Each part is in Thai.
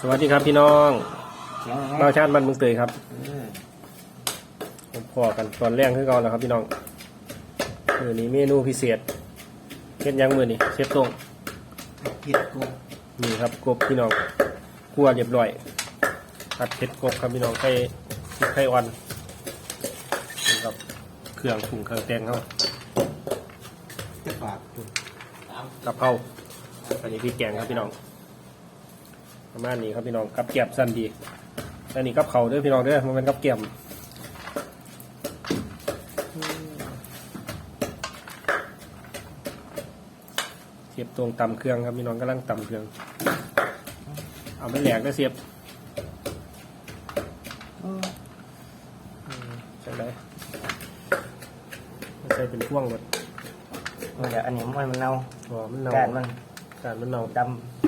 สวัสดีครับพี่น้องเบ้าชาติบ้านเมืองเตยครับผมพอกันตอนแรกขึ้นก่อนแล้วครับพี่น้องมือนี้เมนูพิเศษเฮ็ดหยังมือนี่เชฟตรงผิดกูนี่ครับกบพี่น้องคั่วเรียบร้อยผัดเผ็ดกบครับพี่น้องไข่พริกไข่อ่อนนี่ครับเครื่องปรุงเครื่องแกงเขาจะปากกะเพราอันนี้พริกแกงครับพี่น้อง ประมาณนี้ครับพี่น้องกับเกียบสั้นดีอันนี้กับเขาวเด้วยพี่น้องเด้อมันเป็นกับเกียบเสียบตรงตำเครื่องครับพี่น้องกำลังตำเครื่อง เอาไม่แหลกได้เสียบอืมใช่ไหมใส่เป็นพ่วงหมดมันจะอันนี้มันมันเน่าอ๋อมันเน่าการมันการมันเน่าดนั่นำแบบ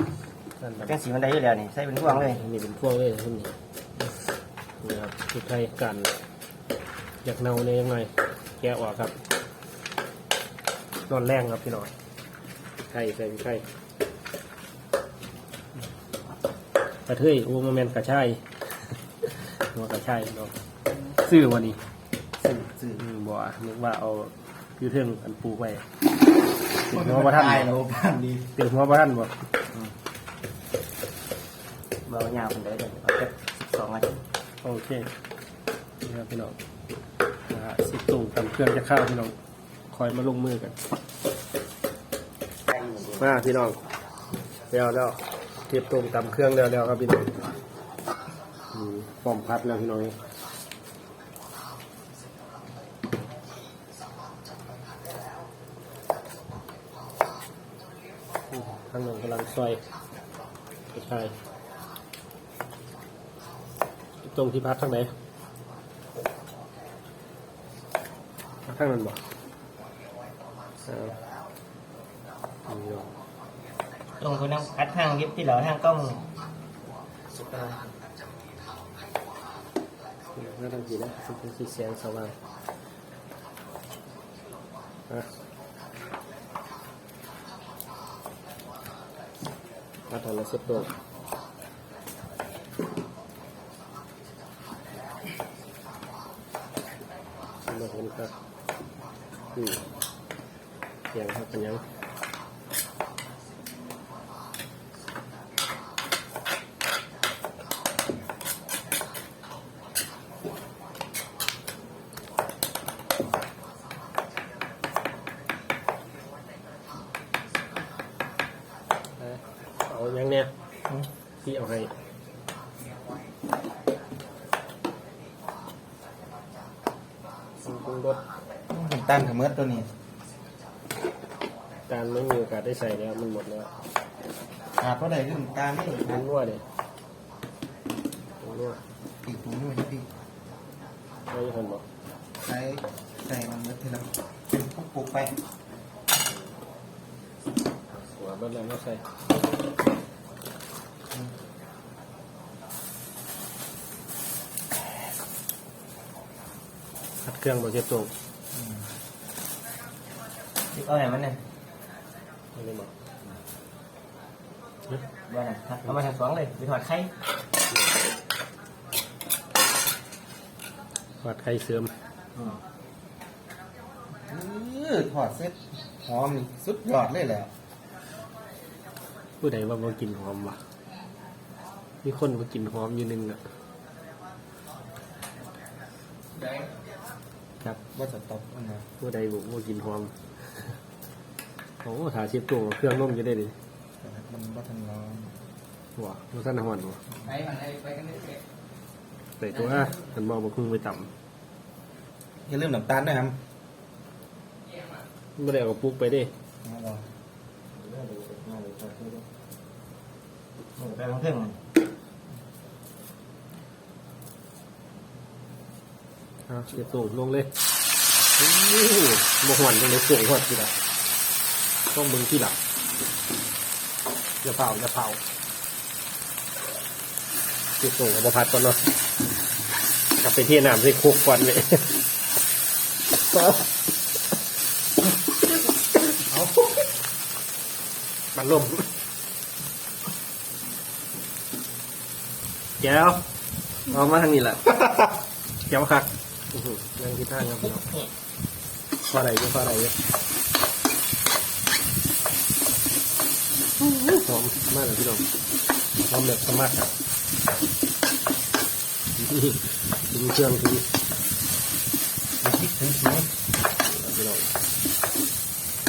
จังสีมันได้อยู่แล้วนี่ใส่เป็นพวงเลยนี่เป็นพวงเลยที่นี่นี่ครับพริกไทยกันอยากเน่าเนี่ยยังไงแกะออกครับนอนแรงครับพี่น้องพริกไทยใส่พริกไทยกระเทยโอ้มาแมนกระชายหัวกระชายเนาะซื้อวันนี้สื่อสื่ออืมบ่นึกว่าเอาคือเทิงอันปลูกไว้ติดหัวประทันตายบ่โลพันดีติดหัวประทันบ่ เบายาวคนได้เลยเอาแค่สองนาทีโอเคนี่ครับพี่น้องนะฮะสิบตุ่มตำเครื่องจะข้าวพี่น้องคอยมาลงมือกันใส่อยู่ดีมาพี่น้องเดี๋ยวแล้วเทียบตุ่มตำเครื่องแล้วแล้วครับพี่น้องอืมพร้อมพัดแล้วพี่น้องข้างหนึ่งกำลังซอยกระชาย ตรงที่พัดข้างไหนข้างนั้นบ่เอาเอาอยู่ลงทุนน้ำคัดทางยิบที่เหลือทางกล้องสุดยอดน่าต้องกินนะซึ่งเป็นสีแสงสว่างอะมาทำแล้วเสร็จตัวมาเห็น ครับอืมยังครับเป็นยังเอายังเนี่ยพี่เอาให้สิ่งปรุงรส น้ำ ตาลกับเมือตัวนี้การไม่มีโอกาสได้ใส่แล้วมันหมดแล้วขาดเพราะใดเรื่องำตาลนี่ผงนัวเด็ผงนัวปีกผมด้วยนะพี่ไม่ใช่คนบอกใส่ใส่มันเมือทีละเป็นพวกปลูกไปหัวเบิ้ลแล้วไม่ใส่ขัดเครื่องบดเจ็บตรงที่ เอาไหนมันเนี่ยไม่ได้บอกบ้านไหนเอามาทางสองเลยไปถอดไข่วัดไข่เสื่อมอืมอถอดเสร็จหอมนี่สุดยอดเลยแหละผู้ใดว่าบ่กินหอมวะมีคนบ่กินหอมอยู่หนึงอะ ครับว่าจะตบมันนะผู้ใดบอกว่ากินหอม โอ้ถาเชียบตัวเครื่องนุ่มจะได้ดิมันว่าทันร้อนหัวมันสั้นหอนหัวไปมันไปกันได้ใส่ตัวมันมองมาคุ้งไปต่อย่าลืมน้ำตาลด้วยครับำไม่ได้เอากระปุกไปเดิมาลองไปลองเพิ่งเอาเชียบตัวลงเลยโอ้โหมาหอนตรงไหนสวยหอดทีละ ต้องมึงที่หลังอย่าเผาอย่าเผาเชียบตัวเอามาพัดก่อนเนาะกลับไปที่น้ำใส่โคกก่อนเลยมันล่มแก้วเอามาทางนี้แหละแก้วคักอื้อหือยังคิดท่าครับพี่น้องพออะไรก็พออะไรเยอ หอมมากเลยพี่น้องหอมแบบสมัครอะนี่ถึงเครื่องถึงคิดถึงสีพี่น้อง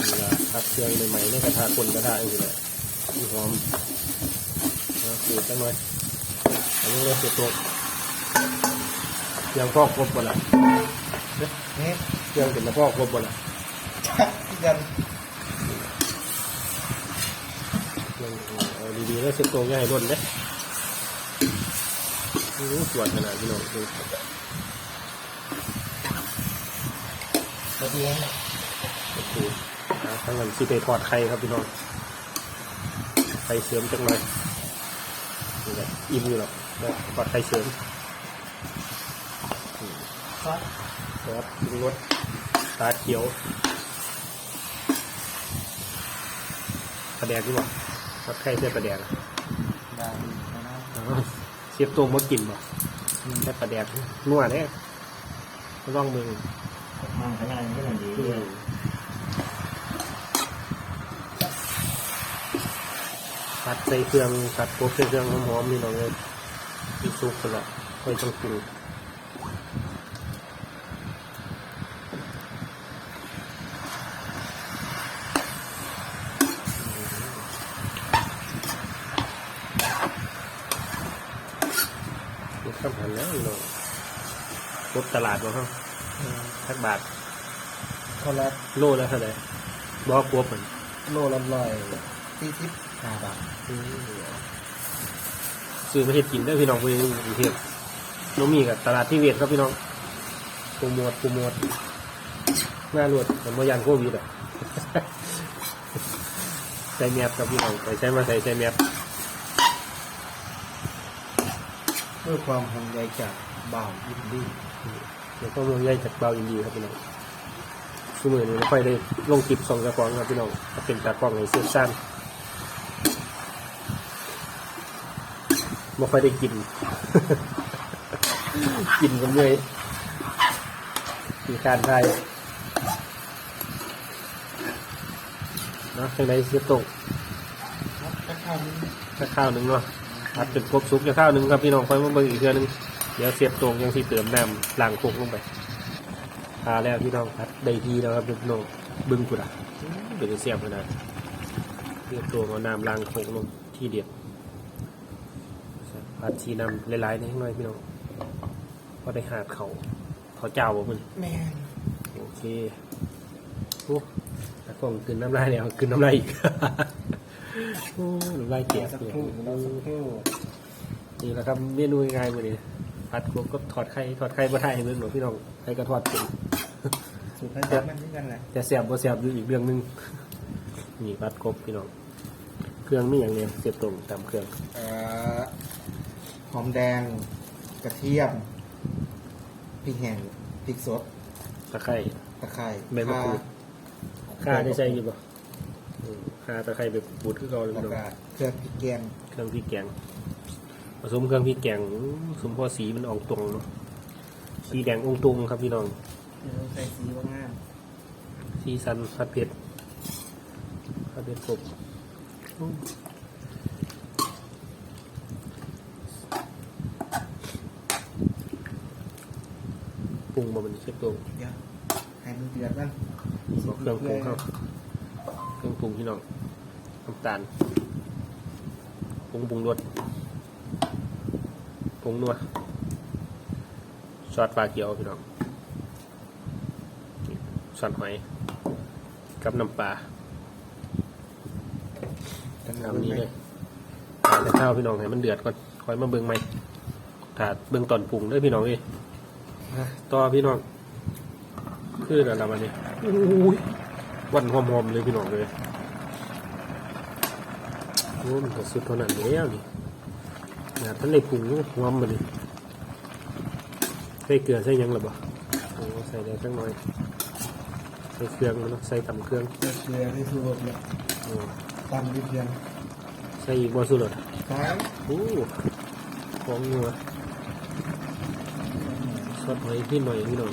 นี่ละพัดเครื่องใหม่ๆในกระทะคนกระทะอยู่เลยนี่หอมนะขูดจังหน่อยอันนี้เราเสร็จตัวเครื่องพอกครบหมดละเนี่เครื่องเป็นมาพอกครบหมดละที่กัน เองเอาดีๆแล้วเสร็จตัวง่ายร่นเด้นี่สวยขนาดพี่น้องดูตัวเองโอ้โหทั้งนั้นสิไปทอดไข่ครับพี่น้องไข่เสริมจังเลยนี่แหละอิ่มอยู่หรอกแล้วทอดไข่เสริมซอสซอสปรุงรสตาเขียวปลาแดกดีกว่า ทอดไข่เส้นปลาแดกอะได้นะอ้าวเสียบตัวมดกินบ่แค่ปลาแดกนัวเนี่ยร่องมือมันขนาดนี้มันดีด้วยผัดใส่เครื่องผัดโป๊บใส่เครื่องหอมๆนี่น้องเลยมีซุปกันละค่อยต้องกินนี่ข้าวผันแล้วพี่น้อง รถตลาดมาครับทักบาทคนละโลแล้วเท่าไหร่บอกกลัวผลโลละร้อยสี่สิบห้าบาทซื้อมาเห็ดกินได้อพี่น้องไปกรุงเทพโนมีกับตลาดที่เวียดครับพี่น้องโปรโมทโปรโมทหน้ารวดเหมือนมายันโควิดอะใส่แมบครับพี่น้องใส่ใช้มาใส่ใส่แมบด้วยความห่วงใยจากบ่าวยินดี เดี๋ยวก็เมืองใหญ่จากเบาอินดีครับพี่น้องชั่วโมงนี้ไม่ค่อยได้ลงคลิปส่องกระป๋องครับพี่น้องก็เป็นตากล้องในเสื้อสั้นไม่ค่อยได้กิน กินกันเลยมีการไทยเนาะจังไดเสียตกก็ข้าวนี้สักข้าวหนึ่งเนาะผัดเป็นครบซุปจะข้าวหนึ่งครับพี่น้องค่อยมาเบิ่งอีกเทื่อหนึง เดี๋ยวเสียบตรงยังสิเติมน้ำล้างโคกลงไปทาแล้วพี่น้องผัดได้ทีแล้วครับพี่น้องเบึ้งกูด่ะเป็นเสียบขนาดเสียบตัวเอาน้ำล้างโคกลงที่เดียวผัดชีน้ำหลายๆนิดหน่อยพี่น้องพอได้หาดเขาเขาเจ้าบ่มึงแม่นโอเคโอ้ตะกล้องกินน้ำลายแล้วกินน้ำลายอีกโอ้น้ำลายเกียสักเลยครู่เราสักครู่นี่แหละครับเมนูง่ายๆมื้อนี้ ผัดกบก็ถอดไข่ถอดไข่บ่ได้เบิ่งหนูพี่น้องไข่ก็ทอดเป็นสูตรพระเจ้ามันนี่กันแหละแต่แซ่บบ่แซ่บอยู่อีกเรื่องหนึงนี่ผัดกบพี่น้องเครื่องมีอย่างเดียวเสียบตรงตามเครื่องเอ่อหอมแดง กระเทียมพริกแห้งพริกสดตะไคร้ ตะไคร้ใบมะกรูด ข่าได้ใส่อยู่บ่อืมข่าตะไคร้แบบบูดคือเก่าเลยแล้วพี่น้องก็เครื่องพริกแกงเครื่องพริกแกง ผสมเครื่องพริกแกงอื้อสมพอสีมันออกตรงเนาะสีแดงองตรงครับพี่น้องใส่สีว่างามสีสันผัดเผ็ดผัดเผ็ดกบอื้อปรุงมาเป็นเช็คตัวเดี๋ยวให้มันเดือดกันเอาเครื่องปรุงเข้าเครื่องปรุงพี่น้องน้ำตาลปรุงปรุงรส ปรุงนัวซอสปลาเขียวพี่น้องซอสหอยกับน้ำปลากันทำนี้เลยทานแต่ข้าวพี่น้องให้มันเดือดก่อนคอยมาเบิ่งไหมถาดเบิ่งตอนปรุงเด้วยพี่น้องเอ้ยอะต่อพี่น้องคืออะไรวันนี้อุ้ยวันหอมๆเลยพี่น้องเลยโอ้มันก็สุดเท่านั้นแล้วนี่ นะท่านในปรุงหอมมาดิใส่เกลือใส่หยังหรือเปล่าโอ้ใส่ได้สักหน่อย ใส่เครื่องมันเนาะใส่ตำเครื่องเกลือเกลือที่สูตรเนี่ยโอ้ตำดิบเดียวใส่อีกบ่สุดเลยใช่โอ้ของงัวสดหอยพี่หน่อยพี่หน่อย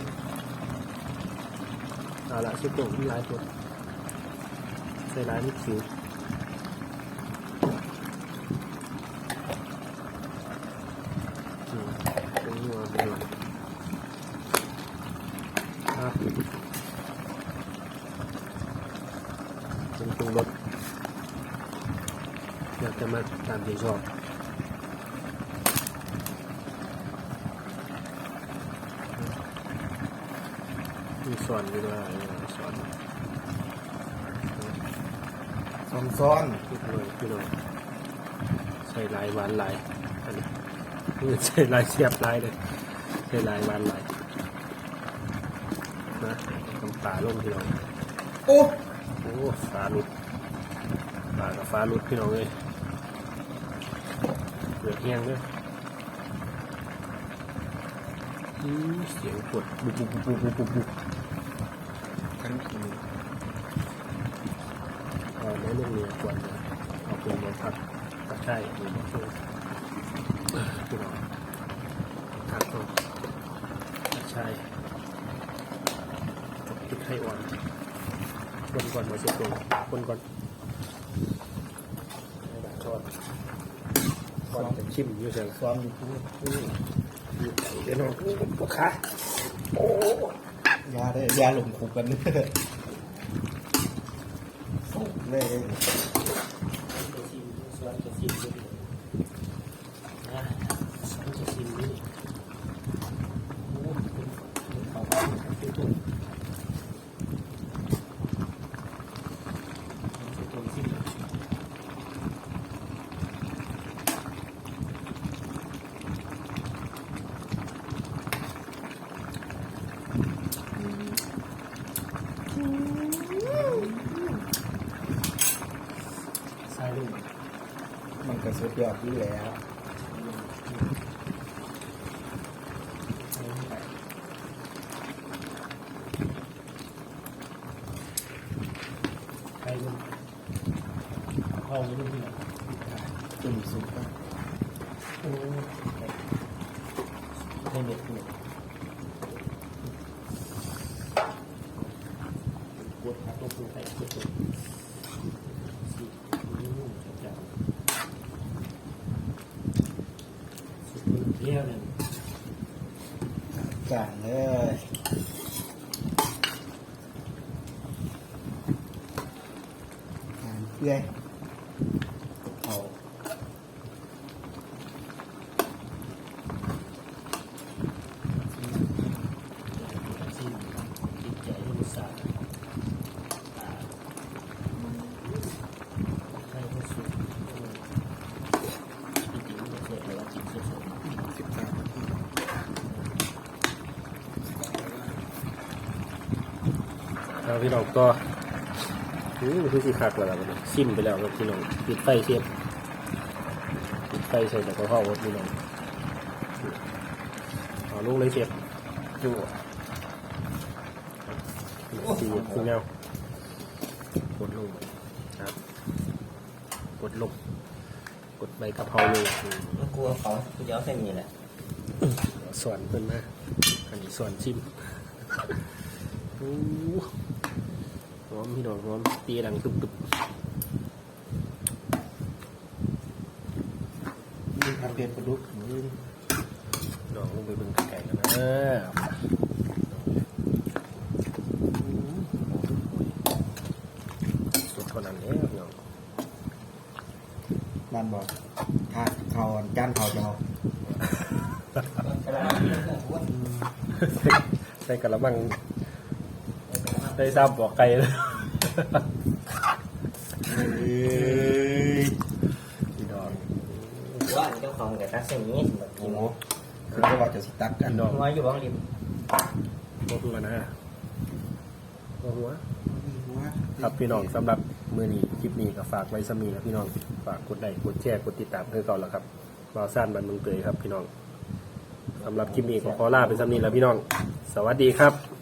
เอาละสุดโต่งที่ร้ายตัวใส่ร้ายนิดสิวอืมของงัวพี่หน่อยครับเป็นปรุงรสอยากจะมา ตามใจชอบมีสอนอยู่ด้วยสอนซ้อนซ้อนพี่หน่อยพี่หน่อยใส่ลายหวานลายอันนี้นี่ใส่ลายเสียบลายเลยใส่ลายหวานลายนะทำปลาลงพี่น้องโอ้โอ้ฟ้าหลุดปลากับฟ้าหลุดพี่น้องเลย เดือดแห้งด้วยอือเสียงกดบุบบุบบุบบุบบุบบุบทั้งทีเอาเนื้อเรื่องเนื้อก่อนนะเอาเป็นเนื้อผักกระชายหรือมะเขือพี่น้องผักก่อกระชายกับพริกไทยอ่อนคนก่อนมาเสร็จตรงคนก่อนให้ดักทอด ก่อนจะชิมอยู่เสร็จซ้อนอยู่ทุกที่อยู่ไก่เดี๋ยวน้องลูกค้าโอ้ยาได้ยาหลงคุกกันเลยเลย จะชิมสวนจะชิมด้วยนะสวนจะชิมนี่โอ้เป็นเขาบ้านเป็นตุ้มเป็นตุ้มชิม ใส่ลูก มัน ก็สุดยอดอยู่แล้วใส่ลูกเข้าไปลูกที่ไหนจุ่มสุกอะโอ้ให้เด็ดเลยกดครับลูกใส่กดตัวสิอืมจับสุดเที่ ยวหนึ่งจางเลยทานเพื่อยเอา ที่จิตใจที่มุสาใช่ก็สุดจริงๆไม่ใช่แต่ว่าจิตสุด สิบสามนาที แล้ว พี่น้องก็นี่มันคือสีคักแล้วล่ะมันซิมไปแล้วครับพี่น้องปิดไฟเสียบปิดไฟใส่แต่กระเพราครับพี่น้องเอาลูกเลยเสียบดูสีคุณเงากดลงไปครับกดลงกดใบกะเพราลงอืมกลัวเขาเดี๋ยวแค่นี้แหละส่วนเพิ่นมาอันนี้ส่วนชิมโอ้อมพี่น้องหอมตีดังตึบตึบนี่ทำเป็นประดุกนี่ดองลงไปเบิ่งไก่กันนะสุดเท่านั้นแล้พี่น้องนั่นบอกทาเขาจานเขาจะเอาใส่กระมังได้ทราบบอกไก่เลยเอ้ย พี่น้องว่าเจ้าของกับตักเส้นนี้สำหรับกิโอ้นโหคือก็ว่าจะสิตักกันพี่น้องหัวอยู่บ้องริมโคตรนะโอ้โหหัวครับพี่น้องสำหรับมือนี้คลิปนี้ก็ฝากไว้สมีนะพี่น้องฝากกดไลค์กดแชร์กดติดตามเพื่อก่อนแล้วครับบาวซ่านบันเมืองเตยครับพี่น้องสำหรับคลิปนี้ก็ขอลาไปสำนี้แล้วพี่น้อง สวัสดีครับ